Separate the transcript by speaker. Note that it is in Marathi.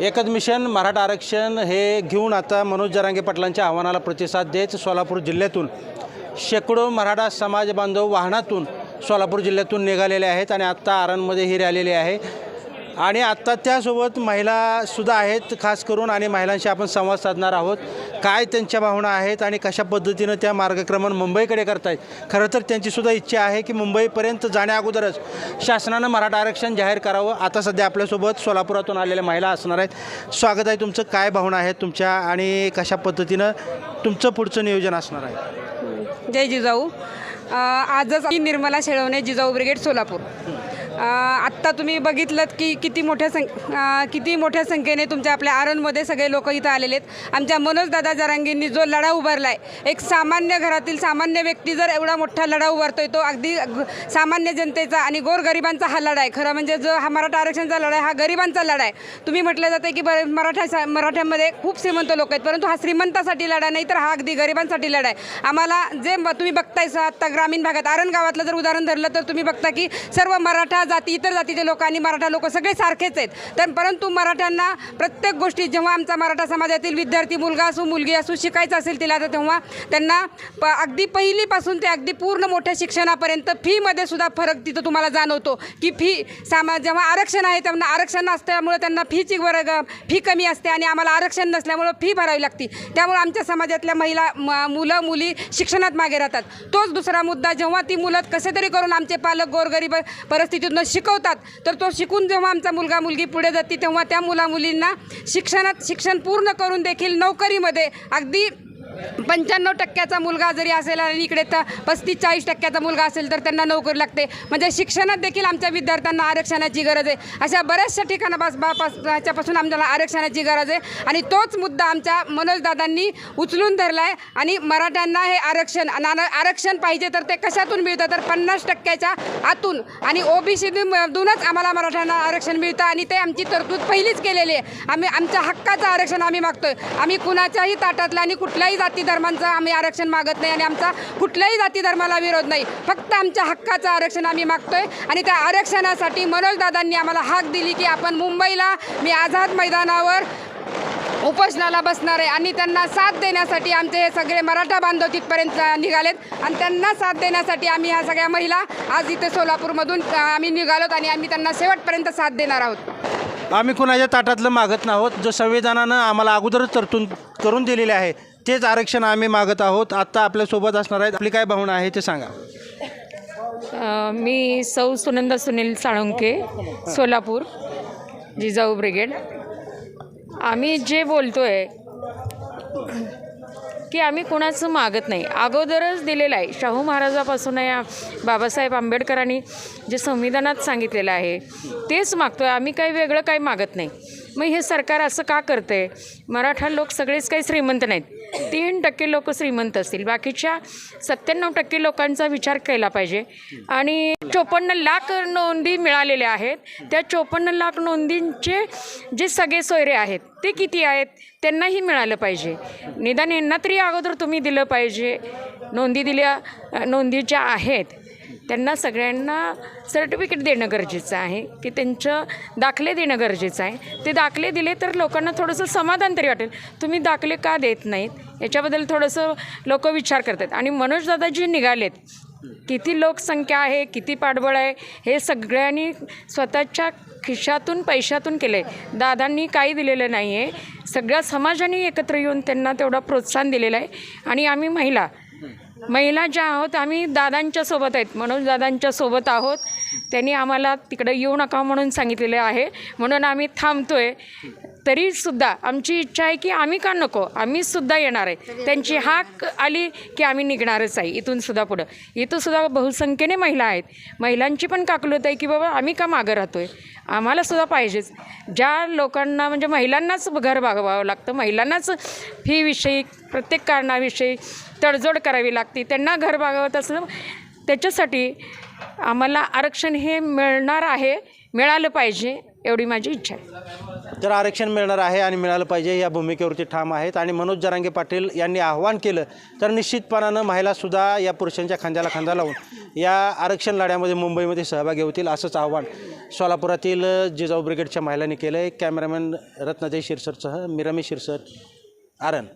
Speaker 1: एकच मिशन मराठा आरक्षण हे घेऊन आता मनोज जरांगे पाटलांच्या आव्हानाला प्रतिसाद देत सोलापूर जिल्ह्यातून. शेकडो मराठा समाज बांधव वाहनातून सोलापूर जिल्ह्यातून निघालेले आहेत आणि आत्ता आरणमध्ये ही रॅलेली आहे. आणि आत्ता त्यासोबत महिलासुद्धा आहेत खास करून आणि महिलांशी आपण संवाद साधणार आहोत. काय त्यांच्या भावना आहेत आणि कशा पद्धतीनं त्या मार्गक्रमण मुंबईकडे करतायत? खरं तर त्यांचीसुद्धा इच्छा आहे की मुंबईपर्यंत जाण्या अगोदरच शासनानं मराठा आरक्षण जाहीर करावं. आता सध्या आपल्यासोबत सोलापुरातून आलेल्या महिला असणार आहेत. स्वागत आहे तुमचं. काय भावना आहेत तुमच्या आणि कशा पद्धतीनं तुमचं पुढचं नियोजन असणार आहे?
Speaker 2: जय जिजाऊ. आजच निर्मला शेळवणे जिजाऊ ब्रिगेड सोलापूर. आत्ता तुम्ही बघितलं की किती मोठ्या सं किती मोठ्या संख्येने तुमच्या आपल्या आरणमध्ये सगळे लोक इथं आलेले आहेत. आमच्या मनोजदादा जरांगींनी जो लढा उभारला आहे एक सामान्य घरातील सामान्य व्यक्ती जर एवढा मोठा लढा उभारतोय तो अगदी ग- सामान्य जनतेचा आणि गोरगरिबांचा हा लढा आहे. खरं म्हणजे जो हा मराठा आरक्षणचा लढा आहे हा गरिबांचा लढा आहे. तुम्ही म्हटलं जातं की बर मराठा सा- मराठ्यामध्ये खूप श्रीमंत लोक आहेत परंतु हा श्रीमंतासाठी लढा नाही तर हा अगदी गरिबांसाठी लढा आहे. आम्हाला जे तुम्ही बघताय आत्ता ग्रामीण भागात आरण गावातलं जर उदाहरण धरलं तर तुम्ही बघता की सर्व मराठा जाती इतर जातीचे लोक आणि मराठा लोक सगळे सारखेच आहेत. तर परंतु मराठ्यांना प्रत्येक गोष्टी जेव्हा आमचा मराठा समाजातील विद्यार्थी मुलगा असो मुलगी असो शिकायचं असेल तिला तर तेव्हा त्यांना प अगदी पहिलीपासून ते अगदी पूर्ण मोठ्या शिक्षणापर्यंत फीमध्ये सुद्धा फरक तिथं तुम्हाला जाणवतो. की फी सामा जेव्हा आरक्षण आहे त्यांना आरक्षण असल्यामुळे त्यांना फीची वर्ग फी कमी असते आणि आम्हाला आरक्षण नसल्यामुळं फी भरावी लागते. त्यामुळे आमच्या समाजातल्या महिला म- मुलं मुली शिक्षणात मागे राहतात. तोच दुसरा मुद्दा जेव्हा ती मुलं कसे तरी करून आमचे पालक गोरगरीब परिस्थितीतून शिकवतात तर तो शिकून जेव्हा आमचा मुलगा मुलगी पुढे जाते तेव्हा त्या मुला मुलींना शिक्षणात शिक्षण पूर्ण करून देखील नोकरीमध्ये अगदी पंच्याण्णव टक्क्याचा मुलगा जरी असेल आणि इकडे तर पस्तीस चाळीस टक्क्याचा मुलगा असेल तर त्यांना नोकरी लागते. म्हणजे शिक्षणात देखील आमच्या विद्यार्थ्यांना आरक्षणाची गरज आहे. अशा बऱ्याचशा ठिकाणापासून आमच्याला आरक्षणाची गरज आहे. आणि तोच मुद्दा आमच्या मनोजदादांनी उचलून धरला आहे आणि मराठ्यांना हे आरक्षण आरक्षण पाहिजे तर ते कशातून मिळतं? तर पन्नास टक्क्याच्या आतून. आणि ओबीसीमधूनच आम्हाला मराठ्यांना आरक्षण मिळतं. आणि ते आमची तरतूद पहिलीच केलेली आहे. आम्ही आमच्या हक्काचं आरक्षण आम्ही मागतोय. आम्ही कुणाच्याही ताटातलं आणि कुठल्याही जाती धर्मांचं आम्ही आरक्षण मागत नाही आणि आमचा कुठल्याही जाती धर्माला विरोध नाही. फक्त आमच्या हक्काचं आरक्षण आम्ही मागतोय आणि त्या आरक्षणासाठी मनोजदादांनी आम्हाला हाक दिली की आपण मुंबईला मी आझाद मैदानावर उपोषणाला बसणार आहे आणि त्यांना साथ देण्यासाठी आमचे हे सगळे मराठा बांधव तिथपर्यंत निघालेत. आणि त्यांना साथ देण्यासाठी आम्ही ह्या सगळ्या महिला आज इथे सोलापूरमधून आम्ही निघालोत आणि आम्ही त्यांना शेवटपर्यंत साथ देणार आहोत.
Speaker 1: आम्ही कुणाच्या ताटातलं मागत नाहोत. जो संविधानानं आम्हाला अगोदरच तरतून करून दिलेले आहे तेच आरक्षण आम्ही मागत आहोत. आत्ता आपल्यासोबत असणार आहेत. आपली काय भावना आहे ते सांगा.
Speaker 3: अ, मी सौ सुनंदा सुनील साळुंके सोलापूर जिजाऊ ब्रिगेड. आम्ही जे बोलतो आहे की आम्ही कोणाचं मागत नाही. अगोदरच दिलेलं आहे. शाहू महाराजापासून या बाबासाहेब आंबेडकरांनी जे संविधानात सांगितलेलं आहे तेच मागतो आहे आम्ही काही वेगळं काही मागत नाही. मग हे सरकार असं का करतं आहे मराठा लोक सगळेच काही श्रीमंत नाहीत. तीन टक्के लोक श्रीमंत असतील. बाकीच्या सत्त्याण्णव टक्के लोकांचा विचार केला पाहिजे. आणि चोपन्न लाख नोंदी मिळालेल्या आहेत. त्या चोपन्न लाख नोंदींचे जे सगळे सोयरे आहेत ते किती आहेत? त्यांनाही मिळालं पाहिजे. निदान यांना तरी अगोदर तुम्ही दिलं पाहिजे. नोंदी दिल्या नोंदीच्या आहेत त्यांना सगळ्यांना सर्टिफिकेट देणं गरजेचं आहे की त्यांचं दाखले देणं गरजेचं आहे. ते दाखले दिले तर लोकांना थोडंसं समाधान तरी वाटेल. तुम्ही दाखले का देत नाहीत? याच्याबद्दल थोडंसं लोक विचार करतात. आणि मनोजदादाजी निघालेत. किती लोकसंख्या आहे किती पाठबळ आहे हे सगळ्यांनी स्वतःच्या खिशातून पैशातून केलं आहे दादांनी काही दिलेलं नाही आहे सगळ्या समाजाने एकत्र येऊन त्यांना तेवढा प्रोत्साहन दिलेलं आहे. आणि आम्ही महिला महिला ज्या आहोत आम्ही दादांच्या सोबत आहेत. मनोज दादांच्या सोबत आहोत. त्यांनी आम्हाला तिकडं येऊ नका म्हणून सांगितलेलं आहे. म्हणून आम्ही थांबतो आहे तरीसुद्धा आमची इच्छा आहे की आम्ही का नको? आम्ही सुद्धा येणार आहे. त्यांची हाक आली की आम्ही निघणारच आहे. इथून सुद्धा पुढं. इथं सुद्धा बहुसंख्येने महिला आहेत. महिलांची पण काकलूत आहे की बाबा आम्ही का मागं राहतो आहे आम्हाला सुद्धा पाहिजेच. ज्या लोकांना म्हणजे महिलांनाच घर भागवावं लागतं. महिलांनाच फीविषयी प्रत्येक कारणाविषयी तडजोड करावी लागते. त्यांना घर भागवत असलं त्याच्यासाठी आम्हाला आरक्षण हे मिळणार आहे मिळालं पाहिजे. एवढी माझी इच्छा आहे.
Speaker 1: तर आरक्षण मिळणार आहे आणि मिळालं पाहिजे या भूमिकेवरती ठाम आहेत आणि मनोज जरांगे पाटील यांनी आव्हान केलं तर निश्चितपणानं महिलासुद्धा या पुरुषांच्या खांद्याला खांदा लावून या आरक्षण लढ्यामध्ये मुंबईमध्ये सहभागी होतील असंच आव्हान सोलापुरातील जिजाऊ ब्रिगेडच्या महिलांनी केलं आहे कॅमेरामॅन रत्नाजय शिरसरसह मिरामी शिरसर आरण.